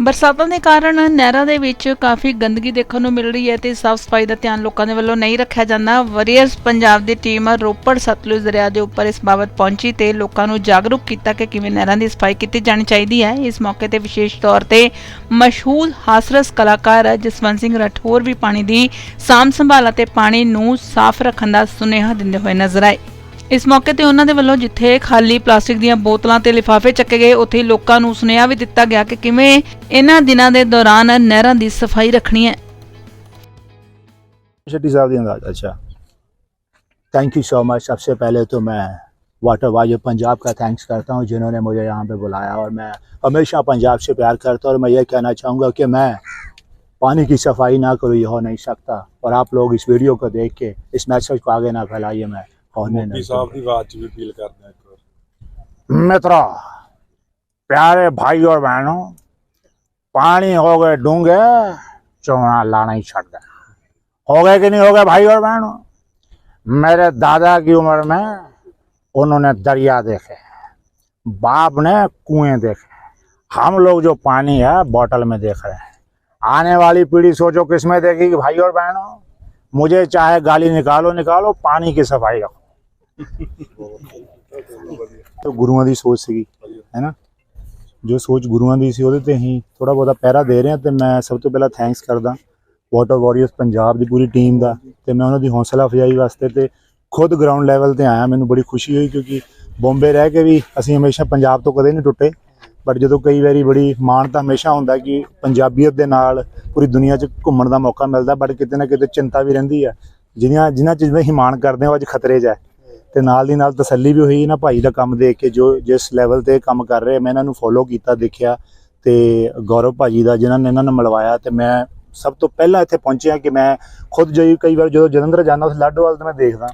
ਬਰਸਾਤਾਂ ਦੇ ਕਾਰਨ ਨਹਿਰਾਂ ਦੇ ਵਿੱਚ ਕਾਫੀ ਗੰਦਗੀ ਦੇਖਣ ਨੂੰ ਮਿਲ ਰਹੀ ਹੈ ਤੇ ਸਾਫ਼ ਸਫ਼ਾਈ ਦਾ ਧਿਆਨ ਲੋਕਾਂ ਦੇ ਵੱਲੋਂ ਨਹੀਂ ਰੱਖਿਆ ਜਾਂਦਾ। ਵਾਰੀਅਰਸ ਪੰਜਾਬ ਦੀ ਟੀਮ ਰੋਪੜ ਸਤਲੁਜ ਦਰਿਆ ਦੇ ਉੱਪਰ ਇਸ ਬਾਬਤ ਪਹੁੰਚੀ ਤੇ ਲੋਕਾਂ ਨੂੰ ਜਾਗਰੂਕ ਕੀਤਾ ਕਿ ਕਿਵੇਂ ਨਹਿਰਾਂ ਦੀ ਸਫ਼ਾਈ ਕੀਤੀ ਜਾਣੀ ਚਾਹੀਦੀ ਹੈ। ਇਸ ਮੌਕੇ ਤੇ ਵਿਸ਼ੇਸ਼ ਤੌਰ ਤੇ ਮਸ਼ਹੂਰ ਹਾਸਰਸ ਕਲਾਕਾਰ ਜਸਵੰਤ ਸਿੰਘ ਰਠੌਰ ਵੀ ਪਾਣੀ ਦੀ ਸਾਂਭ ਸੰਭਾਲ ਅਤੇ ਪਾਣੀ ਨੂੰ ਸਾਫ਼ ਰੱਖਣ ਦਾ ਸੁਨੇਹਾ ਦਿੰਦੇ ਹੋਏ ਨਜ਼ਰ ਆਏ। ਇਸ ਮੌਕੇ ਤੇ ਉਹਨਾਂ ਦੇ ਵੱਲੋਂ ਜਿੱਥੇ ਖਾਲੀ ਪਲਾਸਟਿਕ ਦੀਆਂ ਬੋਤਲਾਂ ਤੇ ਲਿਫਾਫੇ ਚੱਕੇ ਗਏ ਉੱਥੇ ਹੀ ਲੋਕਾਂ ਨੂੰ ਸੁਨੇਹਾ ਵੀ ਦਿੱਤਾ ਗਿਆ ਕਿ ਕਿਵੇਂ ਇਹਨਾਂ ਦਿਨਾਂ ਦੇ ਦੌਰਾਨ ਨਹਿਰਾਂ ਦੀ ਸਫਾਈ ਰੱਖਣੀ ਹੈ शेट्टी साहब दी अंदाज अच्छा थैंक यू सो मच सबसे पहले तो मैं वाटर वायर पंजाब का थैंक्स करता हूँ जिन्होंने मुझे यहाँ पे बुलाया और मैं हमेशा पंजाब से प्यार करता हूँ और मैं ये कहना चाहूँगा कि मैं पानी की सफाई ना करूँ ये हो नहीं सकता और आप लोग इस वीडियो को देख के इस मैसेज को आगे ना फैलाइए मैं होने ਮੋਦੀ नहीं ਸਾਹਿਬ ਦੀ ਆਵਾਜ਼ 'ਚ ਵੀ ਫੀਲ ਕਰਦੇ ਆ ਇੱਕ ਵਾਰ मित्रों प्यारे भाई और बहनों पानी हो गए डूंगे चौना लाना ही छट गए हो गए कि नहीं हो गए भाई और बहनों मेरे दादा की उम्र में उन्होंने दरिया देखे बाप ने कुएं देखे हम लोग जो पानी है बोतल में देख रहे हैं आने वाली पीढ़ी सोचो किस में देखेगी भाई और बहनों मुझे चाहे गाली निकालो निकालो पानी की सफाई रखो ਤੇ ਗੁਰੂਆਂ ਦੀ ਸੋਚ ਸੀਗੀ, ਹੈਨਾ? ਜੋ ਸੋਚ ਗੁਰੂਆਂ ਦੀ ਸੀ ਉਹਦੇ ਤੇ ਅਸੀਂ ਥੋੜਾ ਬਹੁਤਾ ਪਹਿਰਾ ਦੇ ਰਹੇ ਹਾਂ ਤੇ ਮੈਂ ਸਭ ਤੋਂ ਪਹਿਲਾਂ ਥੈਂਕਸ ਕਰਦਾ ਵਾਟਰ ਵਾਰੀਅਰਸ ਪੰਜਾਬ ਦੀ ਪੂਰੀ ਟੀਮ ਦਾ ਤੇ ਮੈਂ ਉਹਨਾਂ ਦੀ ਹੌਸਲਾ ਅਫਜ਼ਾਈ ਵਾਸਤੇ ਤੇ ਖੁਦ ਗਰਾਊਂਡ ਲੈਵਲ ਤੇ ਆਇਆ, ਮੈਨੂੰ ਬੜੀ ਖੁਸ਼ੀ ਹੋਈ ਕਿਉਂਕਿ ਬੰਬੇ ਰਹਿ ਕੇ ਵੀ ਅਸੀਂ ਹਮੇਸ਼ਾ ਪੰਜਾਬ ਤੋਂ ਕਦੇ ਨਹੀਂ ਟੁੱਟੇ ਬਟ ਜਦੋਂ ਕਈ ਵਾਰੀ ਬੜੀ ਮਾਣ ਤਾਂ ਹਮੇਸ਼ਾ ਹੁੰਦਾ ਕਿ ਪੰਜਾਬੀਅਤ ਦੇ ਨਾਲ ਪੂਰੀ ਦੁਨੀਆ 'ਚ ਘੁੰਮਣ ਦਾ ਮੌਕਾ ਮਿਲਦਾ ਬਟ ਕਿਤੇ ਨਾ ਕਿਤੇ ਚਿੰਤਾ ਵੀ ਰਹਿੰਦੀ ਆ। ਜਿਹੜੀਆਂ ਜਿਨ੍ਹਾਂ ਚੀਜ਼ਾਂ ਦਾ ਅਸੀਂ ਮਾਣ ਕਰਦੇ ਹਾਂ, ਉਹ ਅੱਜ ਖਤਰੇ 'ਚ ਹੈ। ਤੇ ਨਾਲ ਦੀ ਨਾਲ ਤਸੱਲੀ ਵੀ ਹੋਈ ਇਹਨਾਂ ਭਾਈ ਦਾ ਕੰਮ ਦੇਖ ਕੇ, ਜੋ ਜਿਸ ਲੈਵਲ ਤੇ ਕੰਮ ਕਰ ਰਹੇ ਮੈਂ ਇਹਨਾਂ ਨੂੰ ਫੋਲੋ ਕੀਤਾ, ਦੇਖਿਆ ਤੇ ਗੌਰਵ ਭਾਜੀ ਦਾ ਜਿਨ੍ਹਾਂ ਨੇ ਇਹਨਾਂ ਨੂੰ ਮਿਲਵਾਇਆ ਤੇ ਮੈਂ ਸਭ ਤੋਂ ਪਹਿਲਾਂ ਇੱਥੇ ਪਹੁੰਚਿਆ ਕਿ ਮੈਂ ਖੁਦ ਜਈ ਕਈ ਵਾਰ ਜਦੋਂ ਜਲੰਧਰ ਜਾਂਦਾ ਉਸ ਲਾਡੋਵਾਲ ਤੇ ਮੈਂ ਦੇਖਦਾ।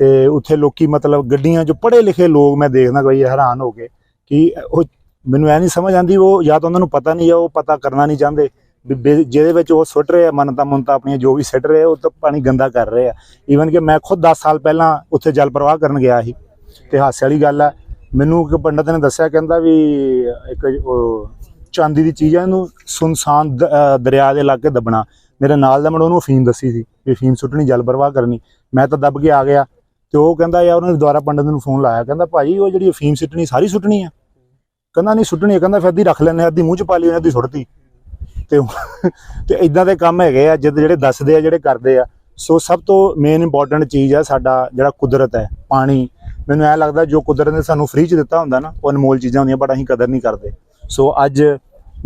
ਤੇ ਉੱਥੇ ਲੋਕੀ ਮਤਲਬ ਗੱਡੀਆਂ ਜੋ ਪੜ੍ਹੇ ਲਿਖੇ ਲੋਕ ਮੈਂ ਦੇਖਦਾ ਕੋਈ ਹੈਰਾਨ ਹੋ ਕੇ ਕਿ ਉਹ ਮੈਨੂੰ ਐ ਨਹੀਂ ਸਮਝ ਆਂਦੀ ਉਹ ਜਾਂ ਤਾਂ ਉਹਨਾਂ ਨੂੰ ਪਤਾ ਨਹੀਂ ਆ, ਉਹ ਪਤਾ ਕਰਨਾ ਨਹੀਂ ਚਾਹੁੰਦੇ। ਜਿਹਦੇ ਵਿੱਚ ਉਹ ਸੁੱਟ ਰਹੇ ਆ, ਮਨਤਾ ਮੁਨਤਾ ਆਪਣੀਆਂ ਜੋ ਵੀ ਸੁੱਟ ਰਹੇ ਉਹ ਤਾਂ ਪਾਣੀ ਗੰਦਾ ਕਰ ਰਹੇ ਆ। ਈਵਨ ਕਿ ਮੈਂ ਖੁਦ 10 ਸਾਲ ਪਹਿਲਾਂ ਉੱਥੇ ਜਲ ਪ੍ਰਵਾਹ ਕਰਨ ਗਿਆ ਸੀ, ਤੇ ਹਾਸੇ ਵਾਲੀ ਗੱਲ ਆ। ਮੈਨੂੰ ਇੱਕ ਪੰਡਤ ਨੇ ਦੱਸਿਆ, ਕਹਿੰਦਾ ਵੀ ਇੱਕ ਉਹ ਚਾਂਦੀ ਦੀ ਚੀਜ਼ ਆ, ਇਹਨੂੰ ਸੁਨਸਾਨ ਦਰਿਆ ਦੇ ਲਾਗੇ ਦੱਬਣਾ। ਮੇਰੇ ਨਾਲ ਦਾ ਮੁੰਡਾ ਉਹਨੂੰ ਅਫੀਮ ਦੱਸੀ ਸੀ ਵੀ ਅਫੀਮ ਸੁੱਟਣੀ, ਜਲ ਪ੍ਰਵਾਹ ਕਰਨੀ। ਮੈਂ ਤਾਂ ਦੱਬ ਕੇ ਆ ਗਿਆ। ਤੇ ਉਹ ਕਹਿੰਦਾ, ਯਾਰ ਉਹਨੇ ਦੁਬਾਰਾ ਪੰਡਤ ਨੂੰ ਫੋਨ ਲਾਇਆ। ਕਹਿੰਦਾ ਭਾਜੀ ਉਹ ਜਿਹੜੀ ਅਫੀਮ ਸੁੱਟਣੀ, ਸਾਰੀ ਸੁੱਟਣੀ ਆ? ਕਹਿੰਦਾ, ਨਹੀਂ ਸੁੱਟਣੀ ਕਹਿੰਦਾ, ਫਿਰ ਅੱਧੀ ਰੱਖ ਲੈਣੇ ਅੱਧੀ ਮੂੰਹ ਚ ਪਾ ਲਈ, ਉਹਨੇ ਅੱਧੀ ਸੁੱਟਤੀ ਤੇ ਉਹ- ਤੇ ਇਦਾਂ ਦੇ ਕੰਮ ਹੈਗੇ ਆ, ਜਦ ਜਿਹੜੇ ਦੱਸਦੇ ਆ, ਜਿਹੜੇ ਕਰਦੇ ਆ। ਸੋ ਸਭ ਤੋਂ ਮੇਨ ਇੰਪੋਰਟੈਂਟ ਚੀਜ਼ ਆ ਸਾਡਾ ਜਿਹੜਾ ਕੁਦਰਤ ਹੈ, ਪਾਣੀ। ਮੈਨੂੰ ਐ ਲੱਗਦਾ ਜੋ ਕੁਦਰਤ ਨੇ ਸਾਨੂੰ ਫ੍ਰੀ ਚ ਦਿੱਤਾ ਹੁੰਦਾ ਨਾ, ਉਹ ਅਨਮੋਲ ਚੀਜ਼ਾਂ ਹੁੰਦੀਆਂ ਬਟ ਅਸੀਂ ਕਦਰ ਨਹੀਂ ਕਰਦੇ। ਸੋ ਅੱਜ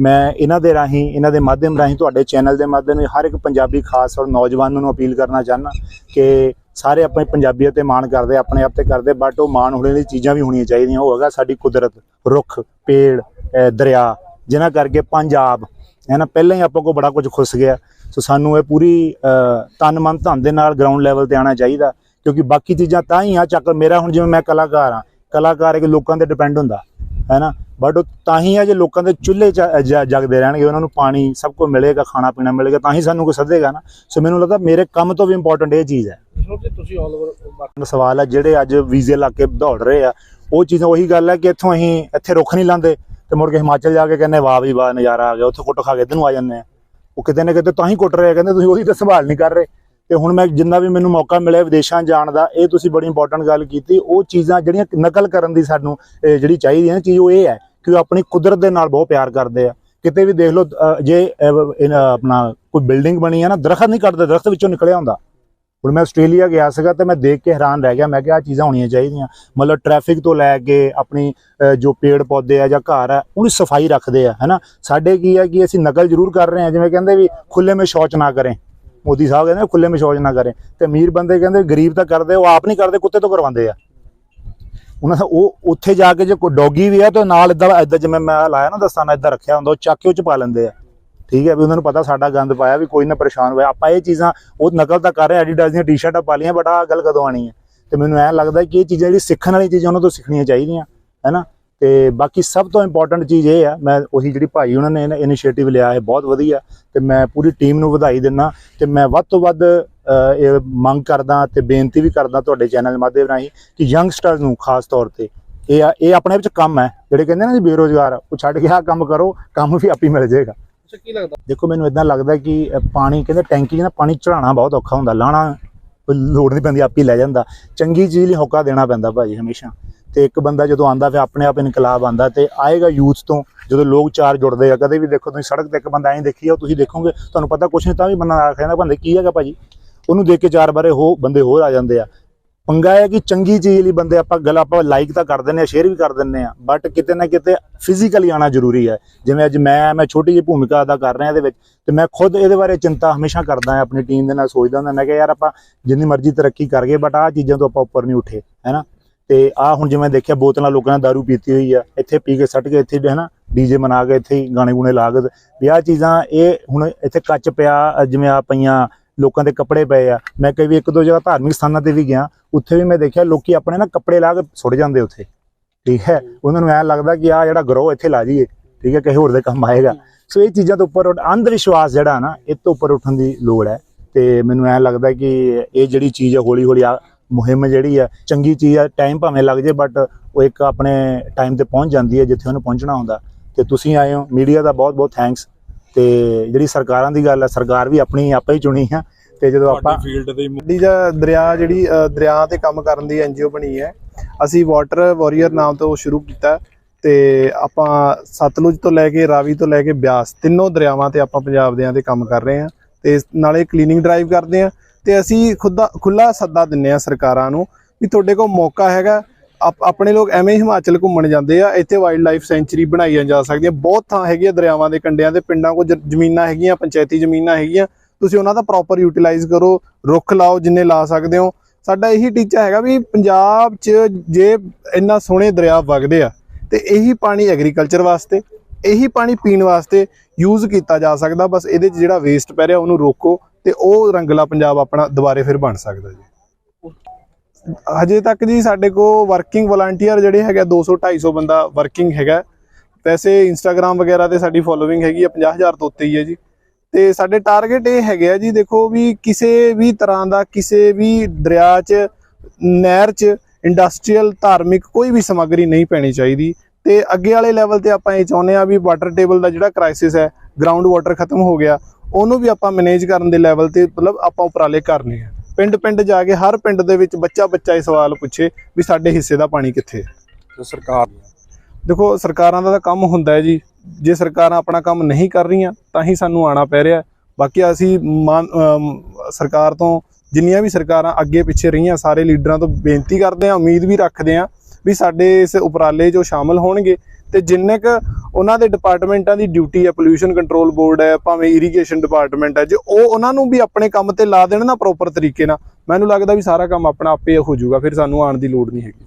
ਮੈਂ ਇਹਨਾਂ ਦੇ ਰਾਹੀਂ, ਇਹਨਾਂ ਦੇ ਮਾਧਿਅਮ ਰਾਹੀਂ, ਤੁਹਾਡੇ ਚੈਨਲ ਦੇ ਮਾਧਿਅਮ ਨਾਲ ਹਰ ਇੱਕ ਪੰਜਾਬੀ ਖਾਸ ਔਰ ਨੌਜਵਾਨ ਨੂੰ ਅਪੀਲ ਕਰਨਾ ਚਾਹੁੰਦਾ ਕਿ ਸਾਰੇ ਆਪਣੇ ਪੰਜਾਬੀਅਤ ਤੇ ਮਾਣ ਕਰਦੇ, ਆਪਣੇ ਆਪ ਤੇ ਕਰਦੇ ਬਟ ਉਹ ਮਾਣ ਹੋਣੇ ਦੀ ਚੀਜ਼ਾਂ ਵੀ ਹੋਣੀਆਂ ਚਾਹੀਦੀਆਂ। ਉਹ ਹੈਗਾ ਸਾਡੀ ਕੁਦਰਤ, ਰੁੱਖ, ਪੇੜ ਦਰਿਆ, ਜਿਨ੍ਹਾਂ ਕਰਕੇ ਪੰਜਾਬ ਹੈ ਨਾ ਪਹਿਲਾਂ ਹੀ ਆਪਾਂ ਕੋ ਬੜਾ ਕੁਝ ਖੁੱਸ ਗਿਆ। ਸੋ ਸਾਨੂੰ ਇਹ ਪੂਰੀ ਤਨ ਮਨ ਧਨ ਦੇ ਨਾਲ ਗਰਾਊਂਡ ਲੈਵਲ ਤੇ ਆਉਣਾ ਚਾਹੀਦਾ ਕਿਉਂਕਿ ਬਾਕੀ ਚੀਜ਼ਾਂ ਤਾਂ ਹੀ ਆ ਚੱਕ ਮੇਰਾ ਹੁਣ ਜਿਵੇਂ ਮੈਂ ਕਲਾਕਾਰ ਆ ਕਲਾਕਾਰ ਇੱਕ ਲੋਕਾਂ ਤੇ ਡਿਪੈਂਡ ਹੁੰਦਾ ਹੈ ਨਾ। ਬਟ ਉਹ ਤਾਂ ਹੀ ਆ ਜੇ ਲੋਕਾਂ ਦੇ ਚੁੱਲ੍ਹੇ ਜਗਦੇ ਰਹਿਣਗੇ ਉਹਨਾਂ ਨੂੰ ਪਾਣੀ ਸਭ ਕੁਝ ਮਿਲੇਗਾ ਖਾਣਾ ਪੀਣਾ ਮਿਲੇਗਾ ਤਾਂ ਹੀ ਸਾਨੂੰ ਕੋਈ ਸੱਦੇਗਾ ਨਾ। ਸੋ ਮੈਨੂੰ ਲੱਗਦਾ ਮੇਰੇ ਕੰਮ ਤੋਂ ਵੀ ਇੰਪੋਰਟੈਂਟ ਇਹ ਚੀਜ਼ ਹੈ। ਤੁਸੀਂ ਆਲ ਓਵਰ ਸਵਾਲ ਹੈ ਜਿਹੜੇ ਅੱਜ ਵੀਜ਼ੇ ਲਾ ਕੇ ਦੌੜ ਰਹੇ ਆ ਉਹ ਚੀਜ਼ਾਂ ਉਹੀ ਗੱਲ ਹੈ ਕਿ ਇੱਥੋਂ ਅਸੀਂ ਇੱਥੇ ਰੁੱਖ ਨਹੀਂ ਲਾਂਦੇ ਤੇ ਮੁੜ ਕੇ ਹਿਮਾਚਲ ਜਾ ਕੇ ਕਹਿੰਦੇ, ਵਾਹ ਵੀ ਵਾਹ, ਨਜ਼ਾਰਾ ਆ ਗਿਆ, ਉੱਥੇ ਕੁੱਟ ਖਾ ਕੇ ਇੱਧਰ ਨੂੰ ਆ ਜਾਂਦੇ ਆ। ਉਹ ਕਿਤੇ ਨਾ ਕਿਤੇ ਤਾਂ ਹੀ ਕੁੱਟ ਰਹੇ ਕਹਿੰਦੇ ਤੁਸੀਂ ਉਹਦੀ ਤਾਂ ਸੰਭਾਲ ਨਹੀਂ ਕਰ ਰਹੇ। ਤੇ ਹੁਣ ਮੈਂ ਜਿੰਨਾ ਵੀ ਮੈਨੂੰ ਮੌਕਾ ਮਿਲਿਆ ਵਿਦੇਸ਼ਾਂ ਜਾਣ ਦਾ, ਇਹ ਤੁਸੀਂ ਬੜੀ ਇੰਪੋਰਟੈਂਟ ਗੱਲ ਕੀਤੀ, ਉਹ ਚੀਜ਼ਾਂ ਜਿਹੜੀਆਂ ਨਕਲ ਕਰਨ ਦੀ ਸਾਨੂੰ, ਇਹ ਜਿਹੜੀ ਚਾਹੀਦੀ ਹੈ ਨਾ ਚੀਜ਼, ਉਹ ਇਹ ਹੈ ਕਿ ਉਹ ਆਪਣੀ ਕੁਦਰਤ ਦੇ ਨਾਲ ਬਹੁਤ ਪਿਆਰ ਕਰਦੇ ਆ। ਕਿਤੇ ਵੀ ਦੇਖ ਲਓ ਜੇ ਆਪਣਾ ਕੋਈ ਬਿਲਡਿੰਗ ਬਣੀ ਹੈ ਨਾ, ਦਰਖਤ ਨਹੀਂ ਕੱਟਦੇ, ਦਰਖਤ ਵਿੱਚੋਂ ਨਿਕਲਿਆ ਹੁੰਦਾ। ਹੁਣ ਮੈਂ ਆਸਟ੍ਰੇਲੀਆ ਗਿਆ ਸੀਗਾ ਤੇ ਮੈਂ ਦੇਖ ਕੇ ਹੈਰਾਨ ਰਹਿ ਗਿਆ। ਮੈਂ ਕਿਹਾ ਆ ਚੀਜ਼ਾਂ ਹੋਣੀਆਂ ਚਾਹੀਦੀਆਂ। ਮਤਲਬ ਟ੍ਰੈਫਿਕ ਤੋਂ ਲੈ ਕੇ ਆਪਣੀ ਜੋ ਪੇੜ ਪੌਦੇ ਆ ਜਾਂ ਘਰ ਆ, ਉਹਦੀ ਸਫ਼ਾਈ ਰੱਖਦੇ ਆ, ਹੈਨਾ? ਸਾਡੇ ਕੀ ਆ ਕਿ ਅਸੀਂ ਨਕਲ ਜ਼ਰੂਰ ਕਰ ਰਹੇ ਆ, ਜਿਵੇਂ ਕਹਿੰਦੇ ਵੀ ਖੁੱਲੇ ਮੇ ਸ਼ੌਚ ਨਾ ਕਰੇ। ਮੋਦੀ ਸਾਹਿਬ ਕਹਿੰਦੇ ਖੁੱਲੇ ਮੇ ਸ਼ੌਚ ਨਾ ਕਰੇ। ਤੇ ਅਮੀਰ ਬੰਦੇ ਕਹਿੰਦੇ ਗਰੀਬ ਤਾਂ ਕਰਦੇ, ਉਹ ਆਪ ਨਹੀਂ ਕਰਦੇ, ਕੁੱਤੇ ਤੋਂ ਕਰਵਾਉਂਦੇ ਆ। ਉਹਨਾਂ ਦਾ ਉਹ, ਉੱਥੇ ਜਾ ਕੇ ਜੇ ਕੋਈ ਡੌਗੀ ਵੀ ਆ, ਤਾਂ ਨਾਲ ਇਦਾਂ ਇਦਾਂ ਜਿਵੇਂ ਮੈਂ ਲਾਇਆ ਨਾ ਦਸਤਾਨਾ, ਇਦਾਂ ਰੱਖਿਆ ਹੁੰਦਾ, ਉਹ ਚੱਕ ਕੇ ਉਹ ਚ ਪਾ ਲੈਂਦੇ ਆ। ਠੀਕ ਹੈ ਵੀ ਉਹਨਾਂ ਨੂੰ ਪਤਾ ਸਾਡਾ ਗੰਦ ਪਾਇਆ ਵੀ ਕੋਈ ਨਾ ਪਰੇਸ਼ਾਨ ਹੋਇਆ। ਆਪਾਂ ਇਹ ਚੀਜ਼ਾਂ, ਉਹ ਨਕਲ ਤਾਂ ਕਰ ਰਹੇ ਐਡੀਡਾਸ ਦੀਆਂ ਟੀ-ਸ਼ਰਟਾਂ ਪਾ ਲਈਆਂ, ਬਟ ਆਹ ਗੱਲ ਕਦੋਂ ਆਣੀ ਹੈ? ਤੇ ਮੈਨੂੰ ਐਂ ਲੱਗਦਾ ਕਿ ਇਹ ਚੀਜ਼ਾਂ ਜਿਹੜੀ ਸਿੱਖਣ ਵਾਲੀ ਚੀਜ਼ਾਂ ਉਹਨਾਂ ਤੋਂ ਸਿੱਖਣੀਆਂ ਚਾਹੀਦੀਆਂ, ਹੈਨਾ? ਤੇ ਬਾਕੀ ਸਭ ਤੋਂ ਇੰਪੋਰਟੈਂਟ ਚੀਜ਼ ਇਹ ਆ, ਮੈਂ ਉਹੀ ਜਿਹੜੀ ਭਾਈ ਉਹਨਾਂ ਨੇ ਇਨੀਸ਼ੀਏਟਿਵ ਲਿਆ ਹੈ ਬਹੁਤ ਵਧੀਆ। ਤੇ ਮੈਂ ਪੂਰੀ ਟੀਮ ਨੂੰ ਵਧਾਈ ਦਿੰਦਾ ਤੇ ਮੈਂ ਵੱਧ ਤੋਂ ਵੱਧ ਇਹ ਮੰਗ ਕਰਦਾ ਤੇ ਬੇਨਤੀ ਵੀ ਕਰਦਾ ਤੁਹਾਡੇ ਚੈਨਲ ਮਾਧਿਅਮ ਰਾਹੀਂ ਕਿ ਯੰਗਸਟਰਸ ਨੂੰ ਖਾਸ ਤੌਰ ਤੇ, ਇਹ ਆ- ਇਹ ਆਪਣੇ ਵਿੱਚ ਕੰਮ ਹੈ। ਜਿਹੜੇ ਕਹਿੰਦੇ ਨਾ ਜੀ ਬੇਰੋਜ਼ਗਾਰ, ਉਹ ਛੱਡ ਕੇ ਆਹ ਕੰਮ ਕਰੋ, ਕੰਮ ਵੀ ਆਪੀ ਮਿਲ ਜਾਏਗਾ। ਅੱਛਾ ਕੀ ਲੱਗਦਾ? ਦੇਖੋ, ਮੈਨੂੰ ਇਦਾਂ ਲੱਗਦਾ ਕਿ ਪਾਣੀ ਕਹਿੰਦੇ ਟੈਂਕੀ 'ਚ ਨਾ ਪਾਣੀ ਚੜਾਉਣਾ ਬਹੁਤ ਔਖਾ ਹੁੰਦਾ। ਲਾਣਾ ਲੋੜ ਨਹੀਂ ਪੈਂਦੀ, ਆਪ ਹੀ ਲੈ ਜਾਂਦਾ। ਚੰਗੀ ਚੀਜ਼ ਲਈ ਹੋਕਾ ਦੇਣਾ ਪੈਂਦਾ ਭਾਜੀ ਹਮੇਸ਼ਾ। ਤੇ ਇੱਕ ਬੰਦਾ ਜਦੋਂ ਆਂਦਾ ਫਿਰ ਆਪਣੇ ਆਪ ਇਨਕਲਾਬ ਆਂਦਾ ਤੇ ਆਏਗਾ ਯੂਥ ਤੋਂ, ਜਦੋਂ ਲੋਕ ਚਾਰ ਜੁੜਦੇ ਆ। ਕਦੇ ਵੀ ਦੇਖੋ, ਤੁਸੀਂ ਸੜਕ ਤੇ ਇੱਕ ਬੰਦਾ ਐਂ ਦੇਖੀ ਆ ਤੁਸੀਂ ਦੇਖੋਗੇ, ਤੁਹਾਨੂੰ ਪਤਾ ਕੁਛ ਨਹੀਂ ਤਾਂ ਵੀ ਬੰਦਾ ਨਾਲ ਕਹਿੰਦਾ, ਬੰਦੇ, ਕੀ ਹੈਗਾ ਭਾਜੀ? ਉਹਨੂੰ ਦੇਖ ਕੇ ਚਾਰ ਬਾਰੇ ਹੋ, ਬੰਦੇ ਹੋਰ ਆ ਜਾਂਦੇ ਆ। ਪੰਗਾ ਹੈ ਕਿ ਚੰਗੀ ਚੀਜ਼ ਲਈ ਬੰਦੇ ਆਪਾਂ ਗੱਲ ਆਪਾਂ ਲਾਈਕ ਤਾਂ ਕਰ ਦਿੰਦੇ ਆ ਸ਼ੇਅਰ ਵੀ ਕਰ ਦਿੰਦੇ ਆ ਬਟ ਕਿਤੇ ਨਾ ਕਿਤੇ ਫਿਜ਼ੀਕਲੀ ਆਣਾ ਜ਼ਰੂਰੀ ਹੈ। ਜਿਵੇਂ ਅੱਜ ਮੈਂ ਮੈਂ ਛੋਟੀ ਜਿਹੀ ਭੂਮਿਕਾ ਅਦਾ ਕਰ ਰਿਹਾ ਇਹਦੇ ਵਿੱਚ ਤੇ ਮੈਂ ਖੁਦ ਇਹਦੇ ਬਾਰੇ ਚਿੰਤਾ ਹਮੇਸ਼ਾ ਕਰਦਾ ਹਾਂ, ਆਪਣੀ ਟੀਮ ਦੇ ਨਾਲ ਸੋਚਦਾ ਹੁੰਦਾ, ਮੈਂ ਕਿਹਾ ਯਾਰ ਆਪਾਂ ਜਿੰਨੀ ਮਰਜ਼ੀ ਤਰੱਕੀ ਕਰ ਗਏ ਬਟ ਆਹ ਚੀਜ਼ਾਂ ਤੋਂ ਆਪਾਂ ਉੱਪਰ ਨਹੀਂ ਉੱਠੇ ਹੈਨਾ ਤੇ ਆਹ ਹੁਣ ਜਿਵੇਂ ਦੇਖਿਆ, ਬੋਤਲਾਂ ਲੋਕਾਂ ਨੇ ਦਾਰੂ ਪੀਤੀ ਹੋਈ ਆ, ਇੱਥੇ ਪੀ ਕੇ ਸੱਟ ਕੇ ਇੱਥੇ ਹੈਨਾ ਡੀਜੇ ਮਨਾ ਕੇ ਇੱਥੇ ਹੀ ਗਾਣੇ ਗੁਣੇ ਲਾ ਕੇ ਵੀ ਆਹ ਚੀਜ਼ਾਂ ਇਹ ਹੁਣ ਇੱਥੇ ਕੱਚ ਪਿਆ, ਜਿਵੇਂ ਆ ਪਈਆਂ ਲੋਕਾਂ ਦੇ ਕੱਪੜੇ ਪਏ ਆ। ਮੈਂ ਕਈ ਵੀ ਇੱਕ ਦੋ ਜਗ੍ਹਾ ਧਾਰਮਿਕ ਸਥਾਨਾਂ ਤੇ ਵੀ ਗਿਆ। ਉੱਥੇ ਵੀ ਮੈਂ ਦੇਖਿਆ ਲੋਕੀ ਆਪਣੇ ਨਾ ਕੱਪੜੇ ਲਾ ਕੇ ਸੁੱਟ ਜਾਂਦੇ ਉੱਥੇ। ਠੀਕ ਹੈ? ਉਹਨਾਂ ਨੂੰ ਐਂ ਲੱਗਦਾ ਕਿ ਆ ਜਿਹੜਾ ਗਰੋਹ ਇੱਥੇ ਲਾ ਜਾਈਏ। ਠੀਕ ਹੈ? ਕਿਸੇ ਹੋਰ ਦੇ ਕੰਮ ਆਏਗਾ। ਸੋ ਇਹ ਚੀਜ਼ਾਂ ਤੋਂ ਉੱਪਰ ਉੱਠ- ਅੰਧ ਵਿਸ਼ਵਾਸ ਜਿਹੜਾ ਨਾ, ਇਹ ਤੋਂ ਉੱਪਰ ਉੱਠਣ ਦੀ ਲੋੜ ਹੈ। ਤੇ ਮੈਨੂੰ ਐਂ ਲੱਗਦਾ ਕਿ ਇਹ ਜਿਹੜੀ ਚੀਜ਼ ਹੈ ਹੌਲੀ ਹੌਲੀ ਆ ਮੁਹਿੰਮ ਜਿਹੜੀ ਆ, ਚੰਗੀ ਚੀਜ਼ ਆ, ਟਾਈਮ ਭਾਵੇਂ ਲੱਗ ਜੇ ਬਟ ਉਹ ਇੱਕ ਆਪਣੇ ਟਾਈਮ ਤੇ ਪਹੁੰਚ ਜਾਂਦੀ ਹੈ, ਜਿੱਥੇ ਉਹਨੂੰ ਪਹੁੰਚਣਾ ਹੁੰਦਾ। ਤੇ ਤੁਸੀਂ ਆਏ ਹੋ ਮੀਡੀਆ ਦਾ ਬਹੁਤ ਬਹੁਤ ਥੈਂਕਸ ਤੇ ਜਿਹੜੀ ਸਰਕਾਰਾਂ ਦੀ ਗੱਲ ਹੈ ਸਰਕਾਰ ਵੀ ਆਪਣੀ ਆਪੇ ਹੀ ਚੁਣੀ ਹੈ ਤੇ ਜਦੋਂ ਆਪਾਂ ਫੀਲਡ ਦੇ ਵੱਡੀ ਜਾਂ ਦਰਿਆ ਜਿਹੜੀ ਦਰਿਆ ਤੇ ਕੰਮ ਕਰਨ ਦੀ ਐਨਜੀਓ ਬਣੀ ਹੈ ਅਸੀਂ ਵਾਟਰ ਵਾਰੀਅਰ ਨਾਮ ਤੋਂ ਸ਼ੁਰੂ ਕੀਤਾ ਤੇ ਆਪਾਂ ਸਤਲੁਜ ਤੋਂ ਲੈ ਕੇ ਰਾਵੀ ਤੋਂ ਲੈ ਕੇ ਬਿਆਸ ਤਿੰਨੋਂ ਦਰਿਆਵਾਂ ਤੇ ਆਪਾਂ ਪੰਜਾਬ ਦਿਆਂ ਤੇ ਕੰਮ ਕਰ ਰਹੇ ਹਾਂ ਤੇ ਨਾਲੇ ਕਲੀਨਿੰਗ ਡਰਾਈਵ ਕਰਦੇ ਹਾਂ ਤੇ ਅਸੀਂ ਖੁੱਦਾ ਖੁੱਲਾ ਸੱਦਾ ਦਿੰਨੇ ਆ ਸਰਕਾਰਾਂ ਨੂੰ ਵੀ ਤੁਹਾਡੇ ਕੋਲ ਮੌਕਾ ਹੈਗਾ ਆਪਣੇ ਲੋਕ ਐਵੇਂ ਹੀ ਹਿਮਾਚਲ ਘੁੰਮਣ ਜਾਂਦੇ ਆ, ਇੱਥੇ ਵਾਈਲਡ ਲਾਈਫ ਸੈਂਚੁਰੀ ਬਣਾਈਆਂ ਜਾ ਸਕਦੀਆਂ। ਬਹੁਤ ਥਾਂ ਹੈਗੀਆਂ ਦਰਿਆਵਾਂ ਦੇ ਕੰਢਿਆਂ ਤੇ, ਪਿੰਡਾਂ ਕੋਲ ਜ- ਜ਼ਮੀਨਾਂ ਹੈਗੀਆਂ, ਪੰਚਾਇਤੀ ਜ਼ਮੀਨਾਂ ਹੈਗੀਆਂ। ਤੁਸੀਂ ਉਹਨਾਂ ਦਾ ਪ੍ਰੋਪਰ ਯੂਟਿਲਾਈਜ਼ ਕਰੋ, ਰੁੱਖ ਲਾਓ ਜਿੰਨੇ ਲਾ ਸਕਦੇ ਹੋ। ਸਾਡਾ ਇਹੀ ਟੀਚਾ ਹੈਗਾ ਵੀ ਪੰਜਾਬ 'ਚ ਜੇ ਇੰਨਾ ਸੋਹਣੇ ਦਰਿਆ ਵਗਦੇ ਆ, ਤੇ ਇਹੀ ਪਾਣੀ ਐਗਰੀਕਲਚਰ ਵਾਸਤੇ, ਇਹੀ ਪਾਣੀ ਪੀਣ ਵਾਸਤੇ ਯੂਜ਼ ਕੀਤਾ ਜਾ ਸਕਦਾ। ਬਸ ਇਹਦੇ 'ਚ ਜਿਹੜਾ ਵੇਸਟ ਪੈ ਰਿਹਾ, ਉਹਨੂੰ ਰੋਕੋ ਤੇ ਉਹ ਰੰਗਲਾ ਪੰਜਾਬ ਆਪਣਾ ਦੁਬਾਰੇ ਫਿਰ ਬਣ ਸਕਦਾ ਜੀ। ਹਜੇ ਤੱਕ ਜੀ ਸਾਡੇ ਕੋ ਵਰਕਿੰਗ ਵਲੰਟੀਅਰ ਜਿਹੜੇ ਹੈਗਾ 200 250 ਬੰਦਾ ਵਰਕਿੰਗ ਹੈਗਾ। ਵੈਸੇ ਇੰਸਟਾਗ੍ਰam ਵਗੈਰਾ ਤੇ ਸਾਡੀ ਫੋਲੋਇੰਗ ਹੈਗੀ ਆ 50000 ਤੋਂ ਉੱਤੇ ਹੀ ਹੈ ਜੀ। ਤੇ ਸਾਡੇ ਟਾਰਗੇਟ ਇਹ ਹੈਗੇ ਆ ਜੀ, ਦੇਖੋ ਵੀ ਕਿਸੇ ਵੀ ਤਰ੍ਹਾਂ ਦਾ, ਕਿਸੇ ਵੀ ਦਰਿਆ 'ਚ, ਨਹਿਰ 'ਚ ਇੰਡਸਟਰੀਅਲ ਧਾਰਮਿਕ ਕੋਈ ਵੀ ਸਮੱਗਰੀ ਨਹੀਂ ਪੈਣੀ ਚਾਹੀਦੀ। ਤੇ ਅੱਗੇ ਵਾਲੇ ਲੈਵਲ ਤੇ ਆਪਾਂ ਇਹ ਚਾਹੁੰਦੇ ਆ ਵੀ ਵਾਟਰ ਟੇਬਲ ਦਾ ਜਿਹੜਾ ਕ੍ਰਾਈਸਿਸ ਹੈ ਗਰਾਊਂਡ ਵਾਟਰ ਖਤਮ ਹੋ ਗਿਆ, ਉਹਨੂੰ ਵੀ ਆਪਾਂ ਮੈਨੇਜ ਕਰਨ ਦੇ ਲੈਵਲ ਤੇ ਮਤਲਬ ਆਪਾਂ ਉਪਰਾਲੇ ਕਰਨੇ ਆ। ਪਿੰਡ ਪਿੰਡ ਜਾ ਕੇ ਹਰ ਪਿੰਡ ਦੇ ਵਿੱਚ ਬੱਚਾ ਬੱਚਾ ਇਹ ਸਵਾਲ ਪੁੱਛੇ ਵੀ ਸਾਡੇ ਹਿੱਸੇ ਦਾ ਪਾਣੀ ਕਿੱਥੇ ਹੈ? ਸਰਕਾਰ ਦੇਖੋ ਸਰਕਾਰਾਂ ਦਾ ਤਾਂ ਕੰਮ ਹੁੰਦਾ ਹੈ ਜੀ। ਜੇ ਸਰਕਾਰਾਂ ਆਪਣਾ ਕੰਮ ਨਹੀਂ ਕਰ ਰਹੀਆਂ ਤਾਂ ਹੀ ਸਾਨੂੰ ਆਣਾ ਪੈ ਰਿਹਾ ਬਾਕੀ ਅਸੀਂ ਸਰਕਾਰ ਤੋਂ ਜਿੰਨੀਆਂ ਵੀ ਸਰਕਾਰਾਂ ਅੱਗੇ ਪਿੱਛੇ ਰਹੀਆਂ ਸਾਰੇ ਲੀਡਰਾਂ ਤੋਂ ਬੇਨਤੀ ਕਰਦੇ ਹਾਂ ਉਮੀਦ ਵੀ ਰੱਖਦੇ ਹਾਂ ਵੀ ਸਾਡੇ ਇਸ ਉਪਰਾਲੇ 'ਚ ਉਹ ਸ਼ਾਮਲ ਹੋਣਗੇ। ਤੇ ਜਿੰਨੇ ਕ ਉਹਨਾਂ ਦੇ ਡਿਪਾਰਟਮੈਂਟਾਂ ਦੀ ਡਿਊਟੀ ਹੈ ਪੋਲੂਸ਼ਨ ਕੰਟਰੋਲ ਬੋਰਡ ਹੈ, ਭਾਵੇਂ ਇਰੀਗੇਸ਼ਨ ਡਿਪਾਰਟਮੈਂਟ ਹੈ, ਜੇ ਉਹ ਉਹਨਾਂ ਨੂੰ ਵੀ ਆਪਣੇ ਕੰਮ ਤੇ ਲਾ ਦੇਣ ਨਾ ਪ੍ਰੋਪਰ ਤਰੀਕੇ ਨਾਲ, ਮੈਨੂੰ ਲੱਗਦਾ ਵੀ ਸਾਰਾ ਕੰਮ ਆਪਣਾ ਆਪੇ ਹੋ ਜਾਊਗਾ, ਫਿਰ ਸਾਨੂੰ ਆਉਣ ਦੀ ਲੋੜ ਨਹੀਂ ਹੈਗੀ।